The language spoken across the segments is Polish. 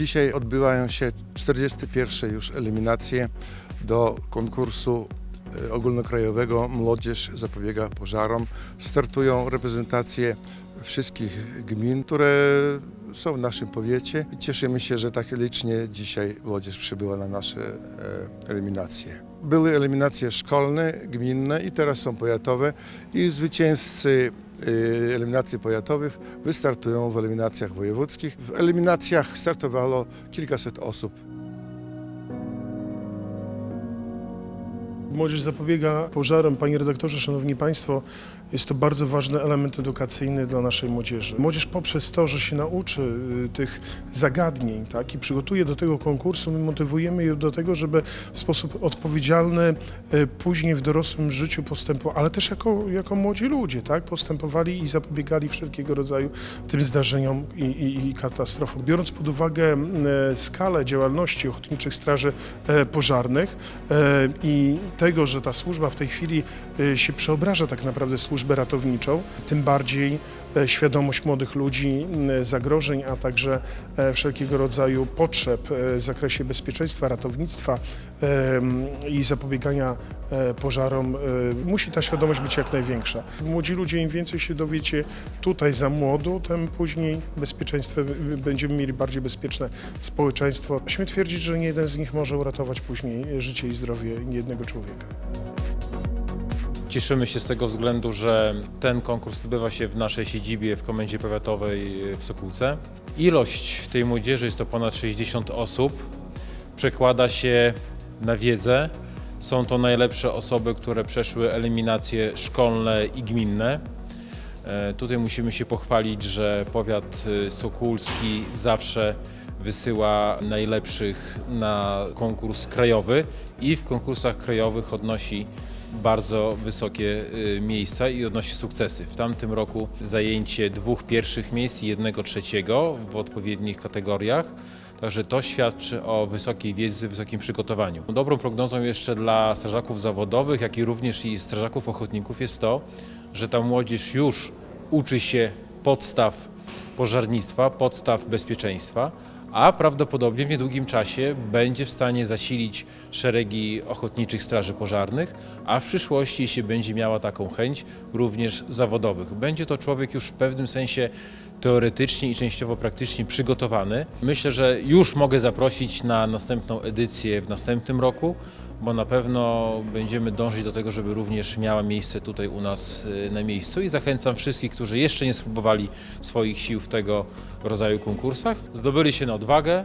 Dzisiaj odbywają się 41 już eliminacje do konkursu e, ogólnokrajowego Młodzież zapobiega pożarom. Startują reprezentacje wszystkich gmin, które są w naszym powiecie. Cieszymy się, że tak licznie dzisiaj młodzież przybyła na nasze e, eliminacje. Były eliminacje szkolne, gminne i teraz są powiatowe i zwycięzcy eliminacji powiatowych wystartują w eliminacjach wojewódzkich. W eliminacjach startowało kilkaset osób. Młodzież zapobiega pożarom. Panie redaktorze, szanowni państwo, jest to bardzo ważny element edukacyjny dla naszej młodzieży. Młodzież poprzez to, że się nauczy y, tych zagadnień tak, i przygotuje do tego konkursu, my motywujemy ją do tego, żeby w sposób odpowiedzialny y, później w dorosłym życiu postępować, ale też jako, jako młodzi ludzie tak, postępowali i zapobiegali wszelkiego rodzaju tym zdarzeniom i, i, i katastrofom. Biorąc pod uwagę e, skalę działalności Ochotniczych Straży e, Pożarnych e, i tego, że ta służba w tej chwili się przeobraża tak naprawdę w służbę ratowniczą, tym bardziej e, świadomość młodych ludzi zagrożeń, a także e, wszelkiego rodzaju potrzeb e, w zakresie bezpieczeństwa, ratownictwa i zapobiegania pożarom, musi ta świadomość być jak największa. Młodzi ludzie, im więcej się dowiecie tutaj za młodu, tym później bezpieczeństwo, będziemy mieli bardziej bezpieczne społeczeństwo. Śmiem twierdzić, że nie jeden z nich może uratować później życie i zdrowie niejednego człowieka. Cieszymy się z tego względu, że ten konkurs odbywa się w naszej siedzibie w Komendzie Powiatowej w Sokółce. Ilość tej młodzieży jest to ponad 60 osób. Przekłada się na wiedzę. Są to najlepsze osoby, które przeszły eliminacje szkolne i gminne. E, Tutaj musimy się pochwalić, że powiat y, sokólski zawsze wysyła najlepszych na konkurs krajowy i w konkursach krajowych odnosi bardzo wysokie y, miejsca i odnosi sukcesy. W tamtym roku zajęcie dwóch pierwszych miejsc i jednego trzeciego w odpowiednich kategoriach. Także to świadczy o wysokiej wiedzy, wysokim przygotowaniu. Dobrą prognozą jeszcze dla strażaków zawodowych, jak i również i strażaków ochotników jest to, że ta młodzież już uczy się podstaw pożarnictwa, podstaw bezpieczeństwa, a prawdopodobnie w niedługim czasie będzie w stanie zasilić szeregi ochotniczych straży pożarnych, a w przyszłości, jeśli będzie miała taką chęć, również zawodowych. Będzie to człowiek już w pewnym sensie teoretycznie i częściowo praktycznie przygotowany. Myślę, że już mogę zaprosić na następną edycję w następnym roku, bo na pewno będziemy dążyć do tego, żeby również miała miejsce tutaj u nas y, na miejscu i zachęcam wszystkich, którzy jeszcze nie spróbowali swoich sił w tego rodzaju konkursach, zdobyli się na odwagę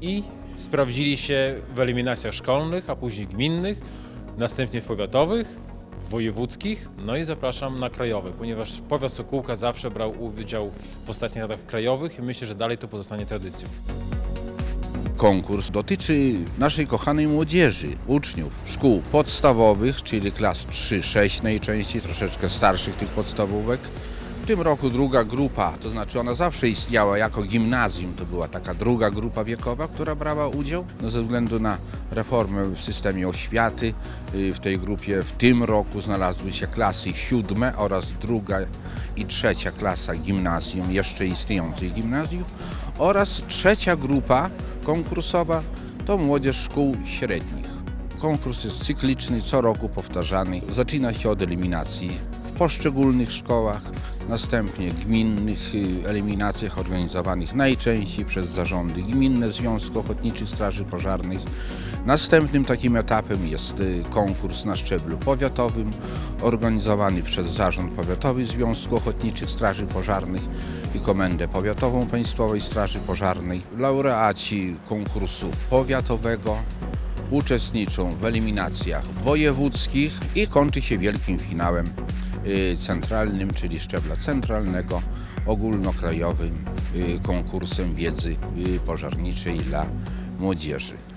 i sprawdzili się w eliminacjach szkolnych, a później gminnych, następnie w powiatowych, w wojewódzkich, no i zapraszam na krajowe, ponieważ powiat Sokółka zawsze brał udział w ostatnich latach w krajowych i myślę, że dalej to pozostanie tradycją. Konkurs dotyczy naszej kochanej młodzieży, uczniów szkół podstawowych, czyli klas 3-6 najczęściej, troszeczkę starszych tych podstawówek. W tym roku druga grupa, to znaczy ona zawsze istniała jako gimnazjum, to była taka druga grupa wiekowa, która brała udział. No ze względu na reformę w systemie oświaty y, w tej grupie w tym roku znalazły się klasy siódme oraz druga i trzecia klasa gimnazjum, jeszcze istniejących gimnazjów oraz trzecia grupa konkursowa to młodzież szkół średnich. Konkurs jest cykliczny, co roku powtarzany. Zaczyna się od eliminacji w poszczególnych szkołach, następnie gminnych y, eliminacjach organizowanych najczęściej przez zarządy Gminne Związku Ochotniczych Straży Pożarnych. Następnym takim etapem jest y, konkurs na szczeblu powiatowym, organizowany przez Zarząd Powiatowy Związku Ochotniczych Straży Pożarnych i Komendę Powiatową Państwowej Straży Pożarnej. Laureaci konkursu powiatowego uczestniczą w eliminacjach wojewódzkich i kończy się wielkim finałem centralnym, czyli szczebla centralnego, ogólnokrajowym y, konkursem wiedzy y, pożarniczej dla młodzieży.